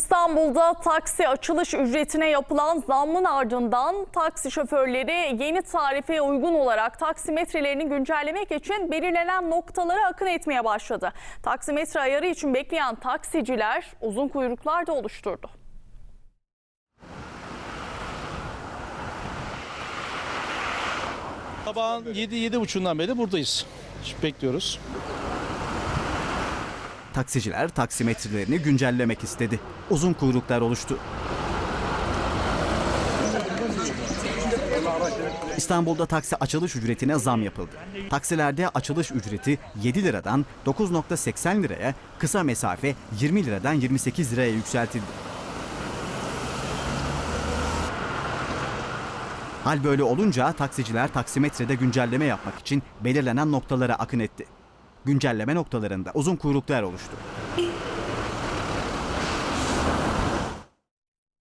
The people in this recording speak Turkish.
İstanbul'da taksi açılış ücretine yapılan zammın ardından taksi şoförleri yeni tarife uygun olarak taksimetrelerini güncellemek için belirlenen noktalara akın etmeye başladı. Taksimetre ayarı için bekleyen taksiciler uzun kuyruklar da oluşturdu. Sabahın 7-7.30'dan beri buradayız. Şimdi bekliyoruz. Taksiciler taksimetrelerini güncellemek istedi. Uzun kuyruklar oluştu. İstanbul'da taksi açılış ücretine zam yapıldı. Taksilerde açılış ücreti 7 liradan 9.80 liraya, kısa mesafe 20 liradan 28 liraya yükseltildi. Hal böyle olunca taksiciler taksimetrede güncelleme yapmak için belirlenen noktalara akın etti. Güncelleme noktalarında uzun kuyruklar oluştu.